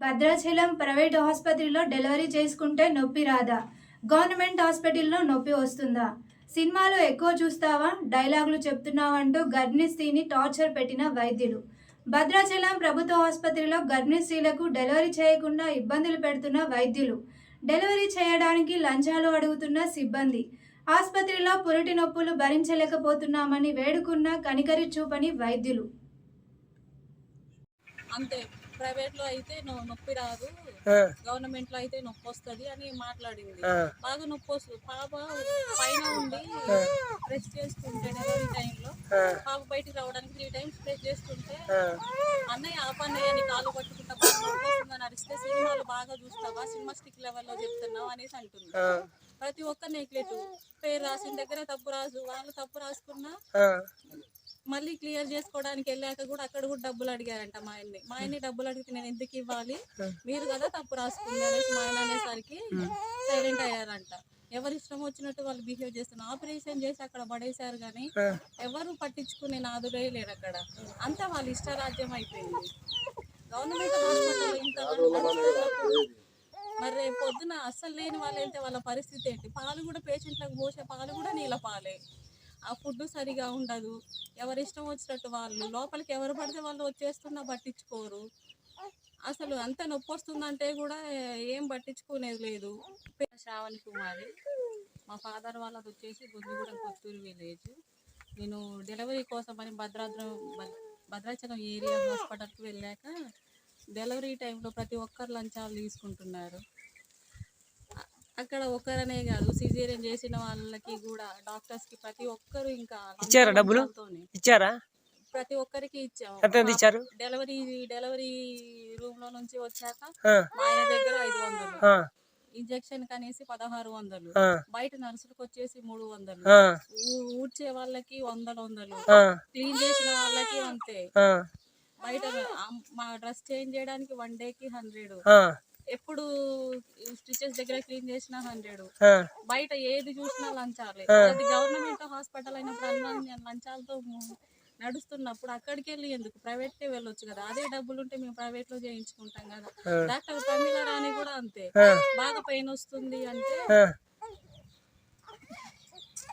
Bhadrachalam private ఆసుపత్రిలో delivery చేసుకుంటే నొప్పి రాదా? గవర్నమెంట్ హాస్పిటల్లో నొప్పి వస్తుందా? సినిమాలు ఎక్కువ చూస్తావా? డైలాగులు చెప్తున్నావంటూ గర్భిణీ స్త్రీని టార్చర్ పెట్టిన వైద్యులు. భద్రాచలం ప్రభుత్వ ఆసుపత్రిలో గర్భిణీ స్త్రీలకు డెలివరీ చేయకుండా ఇబ్బందులు పెడుతున్న వైద్యులు. డెలివరీ చేయడానికి లంచాలు అడుగుతున్న సిబ్బంది. ఆసుపత్రిలో పురిటి నొప్పులు భరించలేకపోతున్నామని వేడుకున్న కనికరి చూపని వైద్యులు. అంతే. ప్రైవేట్లో అయితే నొప్పి రాదు. గవర్నమెంట్లో అయితే నొప్పి వస్తుంది అని మాట్లాడింది. బాగా నొప్పి వస్తుంది పాప పైన ఉండి ప్రెస్ చేస్తుంటే డెలివరీ టైంలో. పాప బయటికి రావడానికి త్రీ టైమ్స్ ప్రెస్ చేస్తుంటే అన్నయ్య ఆపన్నయ్య నీ కాళ్ళు పట్టుకుంటా వస్తుందని అరిస్తే సినిమాలు బాగా చూస్తావా? సినిమా స్టిక్ లెవెల్లో చెప్తున్నావు అనేసి అంటుంది. ప్రతి ఒక్క నెక్లెట్ పేరు రాసిన దగ్గర తప్పు రాసు వాళ్ళు తప్పు రాసుకున్నా మళ్ళీ క్లియర్ చేసుకోవడానికి వెళ్ళాక కూడా అక్కడ కూడా డబ్బులు అడిగారంట మా ఆయన్ని. మా ఆయన్ని డబ్బులు అడిగితే నేను ఎందుకు ఇవ్వాలి? మీరు కదా తప్పు రాసుకుంది అనేసి మా ఆయన అనేసరికి సైలెంట్ అయ్యారంట. ఎవరి ఇష్టం వచ్చినట్టు వాళ్ళు బిహేవ్ చేస్తున్నారు. ఆపరేషన్ చేసి అక్కడ పడేశారు కానీ. ఎవరు పట్టించుకునే నాదుడే లేరు అక్కడ. అంతా వాళ్ళ ఇష్టరాజ్యం అయిపోయింది. గవర్నమెంట్ హాస్పిటల్ ఇంత నడుస్తున్నప్పుడు మరి రేపు పొద్దున అస్సలు లేని వాళ్ళు వెళ్తే వాళ్ళ పరిస్థితి ఏంటి? పాలు కూడా పేషెంట్లకు పోసే పాలు కూడా నీళ్ళ పాలే. ఆ ఫుడ్ సరిగా ఉండదు. ఎవరి ఇష్టం వచ్చినట్టు వాళ్ళు లోపలికి ఎవరు పడితే వాళ్ళు వచ్చేస్తున్నా పట్టించుకోరు. అసలు అంత నొప్పి వస్తుందంటే కూడా ఏం పట్టించుకునేది లేదు. శ్రావణి కుమారి మా ఫాదర్ వాళ్ళది వచ్చేసి బుద్ధిగూడెం కొత్తూరు విలేజ్. నేను డెలివరీ కోసం అని భద్రాద్రం భద్రాచలం ఏరియా హాస్పిటల్కి వెళ్ళాక డెలివరీ టైంలో ప్రతి ఒక్కరు లంచాలు తీసుకుంటున్నారు. అక్కడ ఒక్కరనే కాదు సిజేరియన్ చేసిన వాళ్ళకి కూడా డాక్టర్స్కి ప్రతి ఒక్కరు ఇంకా ఇచ్చారా డబ్బులు? ఇచ్చారా? ప్రతి ఒక్కరికి ఇచ్చాము ఇచ్చారు? డెలివరీ డెలివరీ రూమ్లో నుంచి వచ్చాక ఆయన దగ్గర ఐదు వందలు. ఇంజెక్షన్ కనేసి పదహారు వందలు. బయట నర్సులకు వచ్చేసి మూడు వందలు. ఊడ్చే వాళ్ళకి వందలు వందలు. క్లీన్ చేసిన వాళ్ళకి అంతే. బయట మా డ్రెస్ చేంజ్ చేయడానికి వన్ డేకి హండ్రెడ్. ఆ, ఎప్పుడు స్టిచెస్ దగ్గర క్లీన్ చేసిన హండ్రెడ్. బయట ఏది చూసినా లంచాలే. అది గవర్నమెంట్ హాస్పిటల్ అయినప్పుడు లంచాలతో నడుస్తున్నప్పుడు అక్కడికి వెళ్ళి ఎందుకు? ప్రైవేట్ కే వెళ్ళొచ్చు కదా. అదే డబ్బులు ఉంటే మేము ప్రైవేట్లో చేయించుకుంటాం కదా. డాక్టర్ ప్రమీల రాణి కూడా అంతే. బాగా పెయిన్ వస్తుంది అంటే